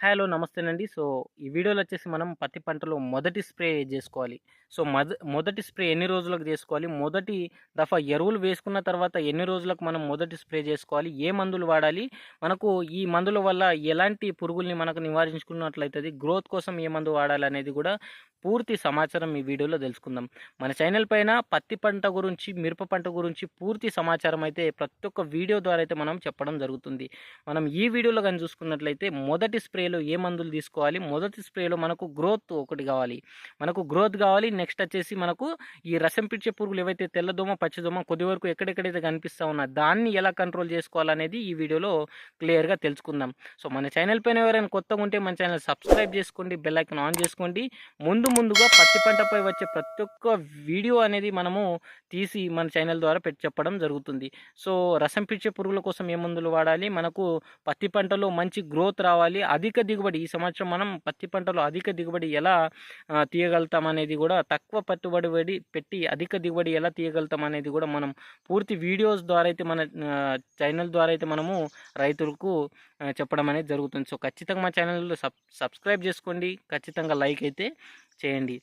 Hello నమస్తేనండి. So, ఈ వీడియోలో వచ్చేసి మనం పత్తి పంటలో మొదటి స్ప్రే చేసుకోవాలి సో, మద మొదటి స్ప్రే ఎన్ని రోజులకు చేసుకోవాలి మొదటి దఫా ఎరువులు వేసుకున్న తర్వాత ఎన్ని రోజులకు మనం మొదటి స్ప్రే చేసుకోవాలి ఏ మందులు వాడాలి? మనకు ఈ మందుల వల్ల ఎలాంటి పురుగుల్ని మనకు నివారించుకున్నట్లయితుంది గ్రోత్ కోసం ఏ మందు వాడాలి అనేది కూడా పూర్తి సమాచారం ఈ వీడియోలో తెలుసుకుందాం మన ఛానల్ పైన పత్తి పంట గురించి, మిరప పంట గురించి పూర్తి సమాచారం అయితే ప్రతి ఒక్క వీడియో ద్వారా అయితే మనం చెప్పడం జరుగుతుంది. మనం ఈ వీడియోలో కానీ చూసుకున్నట్లయితే మొదటి స్ప్రే స్ప్రేలో ఏ మందులు తీసుకోవాలి? మొదటి స్ప్రేలో మనకు గ్రోత్ ఒకటి కావాలి మనకు గ్రోత్ కావాలి నెక్స్ట్ వచ్చేసి మనకు ఈ రసం పిచ్చే పురుగులు ఏవైతే తెల్లదోమ, పచ్చదోమ కొద్ది వరకు ఎక్కడెక్కడైతే కనిపిస్తా ఉన్నా దాన్ని ఎలా కంట్రోల్ చేసుకోవాలనేది ఈ వీడియోలో క్లియర్‌గా తెలుసుకుందాం. సో, మన ఛానల్ పైన ఎవరైనా కొత్తగా ఉంటే మన ఛానల్ సబ్స్క్రైబ్ చేసుకోండి. బెల్ ఐకాన్ ఆన్ చేసుకోండి. ముందు ముందుగా పత్తి పంటపై వచ్చే ప్రతి ఒక్క వీడియో అనేది మనము తీసి మన ఛానల్ ద్వారా పెట్టి చెప్పడం జరుగుతుంది. సో, రసం పిచ్చే పురుగుల కోసం ఏ మందులు వాడాలి? మనకు పత్తి పంటలో మంచి గ్రోత్ రావాలి. అధిక దిగుబడి ఈ సంవత్సరం మనం పత్తి పంటలో అధిక దిగుబడి ఎలా తీయగలుగుతాం అనేది కూడా తక్కువ పెట్టుబడి పెట్టి అధిక దిగుబడి ఎలా తీయగలుగుతాం అనేది కూడా మనం పూర్తి వీడియోస్ ద్వారా అయితే మన ఛానల్ ద్వారా అయితే మనము రైతులకు చెప్పడం అనేది జరుగుతుంది. సో, ఖచ్చితంగా మా ఛానల్‌లో సబ్ సబ్స్క్రైబ్ చేసుకోండి. ఖచ్చితంగా లైక్ అయితే చేయండి.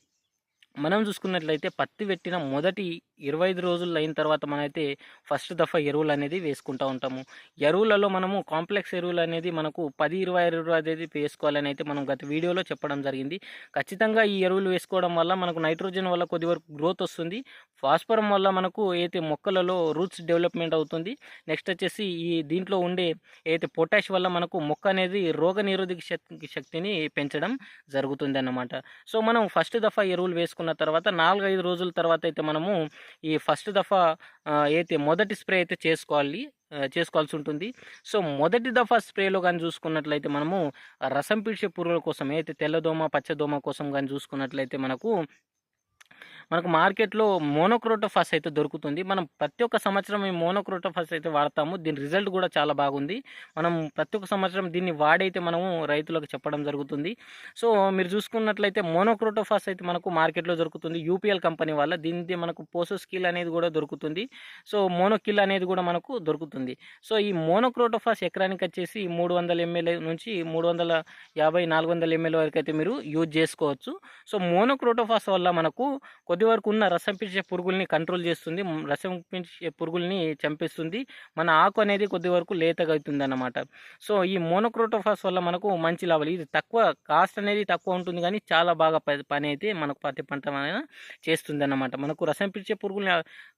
మనం చూసుకున్నట్లయితే పత్తి పెట్టిన మొదటి 25 రోజులు అయిన తర్వాత మనమైతే ఫస్ట్ దఫా ఎరువులు అనేది వేసుకుంటూ ఉంటాము. ఎరువులలో మనము కాంప్లెక్స్ ఎరువులు అనేది మనకు పది ఇరవై ఎరువులు అనేది వేసుకోవాలని అయితే మనం గత వీడియోలో చెప్పడం జరిగింది. ఖచ్చితంగా ఈ ఎరువులు వేసుకోవడం వల్ల మనకు నైట్రోజన్ వల్ల కొద్ది వరకు గ్రోత్ వస్తుంది. ఫాస్ఫరం వల్ల మనకు అయితే మొక్కలలో రూట్స్ డెవలప్‌మెంట్ అవుతుంది. నెక్స్ట్ వచ్చేసి ఈ దీంట్లో ఉండే అయితే పొటాష్ వల్ల మనకు మొక్క అనేది రోగనిరోధక నిరోధక శక్తిని పెంచడం జరుగుతుంది అన్నమాట సో, మనం ఫస్ట్ దఫా ఎరువులు చేసుకున్న తర్వాత 4, 5 రోజుల తర్వాత అయితే మనము ఈ ఫస్ట్ దఫా అయితే మొదటి స్ప్రే అయితే చేసుకోవాలి. చేసుకోవాల్సి ఉంటుంది. సో, మొదటి దఫా స్ప్రేలో కానీ చూసుకున్నట్లయితే మనము రసం పీడ్చే పురుగుల కోసం అయితే తెల్లదోమ, పచ్చదోమ కోసం కానీ చూసుకున్నట్లయితే మనకు మనకు మార్కెట్‌లో మోనోక్రోటోఫాస్ అయితే దొరుకుతుంది. మనం ప్రతి ఒక్క సంవత్సరం ఈ మోనోక్రోటోఫాస్ అయితే వాడతాము. దీని రిజల్ట్ కూడా చాలా బాగుంది. మనం ప్రతి ఒక్క సంవత్సరం దీన్ని వాడైతే మనము రైతులకు చెప్పడం జరుగుతుంది. సో, మీరు చూసుకున్నట్లయితే మోనోక్రోటోఫాస్ అయితే మనకు మార్కెట్‌లో దొరుకుతుంది. యూపీఎల్ కంపెనీ వల్ల దీనికి మనకు పోసోస్కిల్ అనేది కూడా దొరుకుతుంది. సో, మోనోకిల్ అనేది కూడా మనకు దొరుకుతుంది. సో, ఈ మోనోక్రోటోఫాస్ ఎకరానికి వచ్చేసి 300 ఎంఎల్ నుంచి 350, 400 ఎంఎల్ వరకు అయితే మీరు యూజ్ చేసుకోవచ్చు సో, మోనోక్రోటోఫాస్ వల్ల మనకు కొద్ది వరకు ఉన్న రసం పీల్చే పురుగుల్ని కంట్రోల్ చేస్తుంది. రసం పీల్చే పురుగుల్ని చంపేస్తుంది. మన ఆకు అనేది కొద్ది వరకు లేతగా అవుతుందన్నమాట. సో, ఈ మోనోక్రోటోఫాస్ వల్ల మనకు మంచి లాభాలు ఇది తక్కువ కాస్ట్ అనేది తక్కువ ఉంటుంది కానీ చాలా బాగా ప పని అయితే మనకు పత్తి పంట చేస్తుంది చేస్తుందన్నమాట. మనకు రసం పీల్చే పురుగుల్ని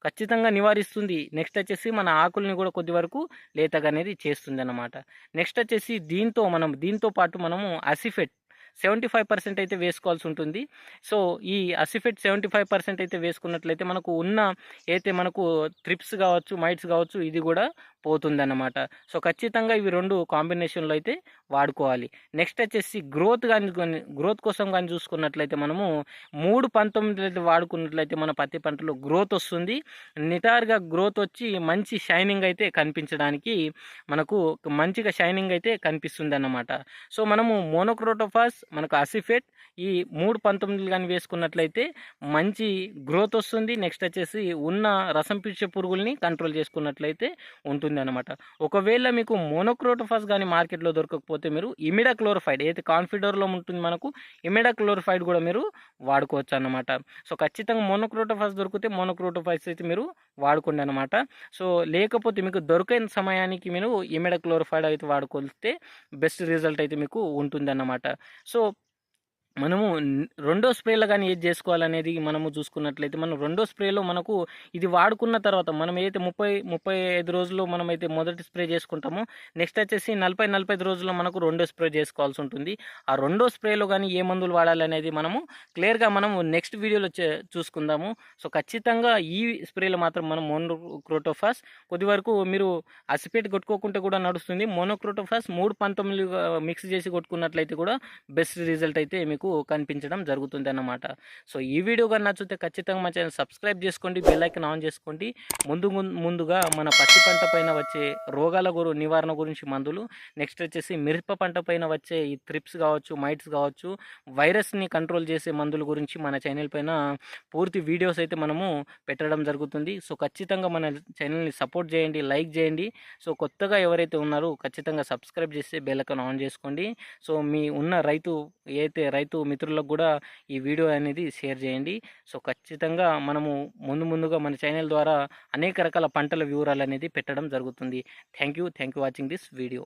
ఖచ్చితంగా నివారిస్తుంది. నెక్స్ట్ వచ్చేసి మన ఆకుల్ని కూడా కొద్ది వరకు లేతగా అనేది చేస్తుంది అన్నమాట నెక్స్ట్ వచ్చేసి దీంతో మనం దీంతో పాటు మనము అసిఫెట్ 75% అయితే వేసుకోవాల్సి ఉంటుంది. సో, ఈ అసిఫెట్ 75% అయితే వేసుకున్నట్లయితే మనకు ఉన్న అయితే మనకు త్రిప్స్ కావచ్చు మైట్స్ కావచ్చు ఇది కూడా పోతుందన్నమాట. సో, ఖచ్చితంగా ఇవి రెండు కాంబినేషన్‌లో అయితే వాడుకోవాలి. నెక్స్ట్ వచ్చేసి గ్రోత్ కానీ గ్రోత్ కోసం కానీ చూసుకున్నట్లయితే మనము 3, 19 అయితే వాడుకున్నట్లయితే మన పత్తి పంటలో గ్రోత్ వస్తుంది. నిటారుగా గ్రోత్ వచ్చి మంచి షైనింగ్ అయితే కనిపించడానికి మనకు మంచిగా షైనింగ్ అయితే కనిపిస్తుంది అన్నమాట సో, మనము మోనోక్రోటోఫాస్, మనకు అసిఫెట్ ఈ మూడు పంతొమ్మిదిలు కానీ వేసుకున్నట్లయితే మంచి గ్రోత్ వస్తుంది. నెక్స్ట్ వచ్చేసి ఉన్న రసం పీల్చే పురుగుల్ని కంట్రోల్ చేసుకున్నట్లయితే ఉంటుంది ఉంటుందన్నమాట. ఒకవేళ మీకు మోనోక్రోటోఫాస్ కానీ మార్కెట్‌లో దొరకకపోతే మీరు ఇమిడాక్లోరోఫైడ్ ఏదైతే కాన్ఫిడర్‌లో ఉంటుంది మనకు ఇమిడాక్లోరోఫైడ్ కూడా మీరు వాడుకోవచ్చు అనమాట సో, ఖచ్చితంగా మోనోక్రోటోఫాస్ దొరికితే మోనోక్రోటోఫాస్ అయితే మీరు వాడుకోండి అనమాట సో, లేకపోతే మీకు దొరకని సమయానికి మీరు ఇమిడాక్లోరోఫైడ్ అయితే వాడుకొలిస్తే బెస్ట్ రిజల్ట్ అయితే మీకు ఉంటుంది అన్నమాట సో, మనము రెండో స్ప్రేలో కానీ ఏది చేసుకోవాలనేది మనము చూసుకున్నట్లయితే మనం రెండో స్ప్రేలో మనకు ఇది వాడుకున్న తర్వాత మనం ఏదైతే 30, 35 రోజుల్లో మనమైతే మొదటి స్ప్రే చేసుకుంటామో నెక్స్ట్ వచ్చేసి 40, 45 రోజుల్లో మనకు రెండో స్ప్రే చేసుకోవాల్సి ఉంటుంది. ఆ రెండో స్ప్రేలో కానీ ఏ మందులు వాడాలనేది మనము క్లియర్‌గా మనము నెక్స్ట్ వీడియోలో చే చూసుకుందాము. సో, ఖచ్చితంగా ఈ స్ప్రేలో మాత్రం మనం మోనోక్రోటోఫాస్ కొద్ది వరకు మీరు అసిపేట్ కొట్టుకోకుంటే కూడా నడుస్తుంది. మోనోక్రోటోఫాస్ 3, 19గా మిక్స్ చేసి కొట్టుకున్నట్లయితే కూడా బెస్ట్ రిజల్ట్ అయితే మీకు మీకు కనిపించడం జరుగుతుంది అన్నమాట సో ఈ వీడియో కానీ నచ్చితే ఖచ్చితంగా మా ఛానల్ సబ్స్క్రైబ్ చేసుకోండి బెల్లైకన్ ఆన్ చేసుకోండి. ముందు ముందుగా మన పత్తి పంట పైన వచ్చే రోగాల గురు నివారణ గురించి మందులు. నెక్స్ట్ వచ్చేసి మిరప పంట పైన వచ్చే ఈ త్రిప్స్ కావచ్చు మైట్స్ కావచ్చు వైరస్ని కంట్రోల్ చేసే మందుల గురించి మన ఛానల్ పైన పూర్తి వీడియోస్ అయితే మనము పెట్టడం జరుగుతుంది. సో ఖచ్చితంగా మన ఛానల్ని సపోర్ట్ చేయండి లైక్ చేయండి. సో కొత్తగా ఎవరైతే ఉన్నారో ఖచ్చితంగా సబ్స్క్రైబ్ చేస్తే బెల్లకన్ ఆన్ చేసుకోండి. సో మీ ఉన్న రైతు ఏదైతే రైతు మిత్రులకు కూడా ఈ వీడియో అనేది షేర్ చేయండి. సో ఖచ్చితంగా మనము ముందు ముందుగా మన ఛానల్ ద్వారా అనేక రకాల పంటల వివరాలు అనేది పెట్టడం జరుగుతుంది. Thank you thank you watching this video.